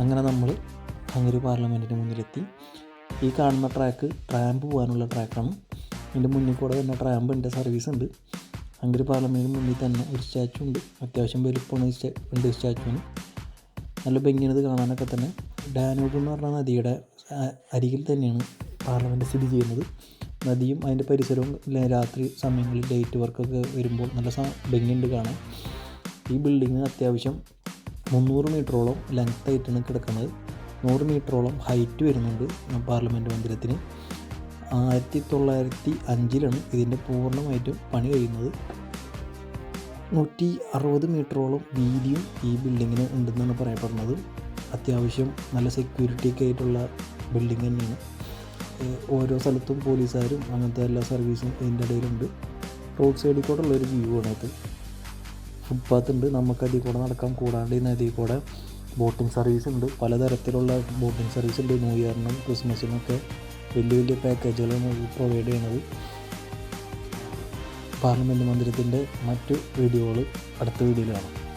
അങ്ങനെ നമ്മൾ ഹംഗറി പാർലമെന്റിന് മുന്നിലെത്തി. ഈ കാണുന്ന ട്രാക്ക് ട്രാമ്പ് പോകാനുള്ള ട്രാക്കാണ് ഇതിന്റെ മുന്നിൽ കൂടെ തന്നെ ട്രാമ്പ് ഉണ്ട് സർവീസ് ഉണ്ട്. ഹംഗറി പാർലമെന്റിന് മുന്നിൽ തന്നെ ഒരു സ്റ്റാച്ചു ഉണ്ട്. അത്യാവശ്യം വലുപ്പമാണ് ഉണ്ട് സ്റ്റാച്ചുവിന് നല്ല ഭംഗിയാണിത് കാണാനൊക്കെ തന്നെ. ഡാനൂബ് എന്ന് പറഞ്ഞ നദിയുടെ അരികിൽ തന്നെയാണ് പാർലമെന്റ് സ്ഥിതി ചെയ്യുന്നത്. നദിയും അതിന്റെ പരിസരവും രാത്രി സമയങ്ങളിൽ ലൈറ്റ് വർക്കൊക്കെ വരുമ്പോൾ നല്ല ഭംഗിയുണ്ട് കാണാൻ. ഈ ബിൽഡിങ് അത്യാവശ്യം മുന്നൂറ് മീറ്ററോളം ലെങ്ത് ആയിട്ടാണ് കിടക്കുന്നത്. നൂറ് മീറ്ററോളം ഹൈറ്റ് വരുന്നുണ്ട് പാർലമെന്റ് മന്ദിരത്തിന്. ആയിരത്തി തൊള്ളായിരത്തി അഞ്ചിലാണ് ഇതിന്റെ പൂർണമായിട്ടും പണി കഴിയുന്നത്. നൂറ്റി അറുപത് മീറ്ററോളം വീതിയും ഈ ബിൽഡിങ്ങിന് ഉണ്ടെന്നാണ് പറയപ്പെടുന്നത്. അത്യാവശ്യം നല്ല സെക്യൂരിറ്റി ഒക്കെ ആയിട്ടുള്ള ബിൽഡിംഗ് തന്നെയാണ്. ഓരോ സ്ഥലത്തും പോലീസുകാരും അങ്ങനത്തെ എല്ലാ സർവീസും ഇതിന്റെ ഇടയിലുണ്ട്. റോഡ് സൈഡിൽ കൂടെ ഉള്ളൊരു വ്യൂ ആണ് ഇത് ഫുട്പാത്ത് ഉണ്ട് നമുക്ക് അതിൽ കൂടെ നടക്കാം. കൂടാണ്ട് ഈ നദിയിൽ കൂടെ ബോട്ടിംഗ് സർവീസ് ഉണ്ട്. പലതരത്തിലുള്ള ബോട്ടിംഗ് സർവീസ് ഉണ്ട്. ന്യൂ ഇയറിനും ക്രിസ്മസിനും ഒക്കെ വലിയ വലിയ പാക്കേജുകളാണ് പ്രൊവൈഡ് ചെയ്യുന്നത്. പാർലമെന്റ് മന്ദിരത്തിന്റെ മറ്റു വീഡിയോകൾ അടുത്ത വീഡിയോയിൽ കാണാം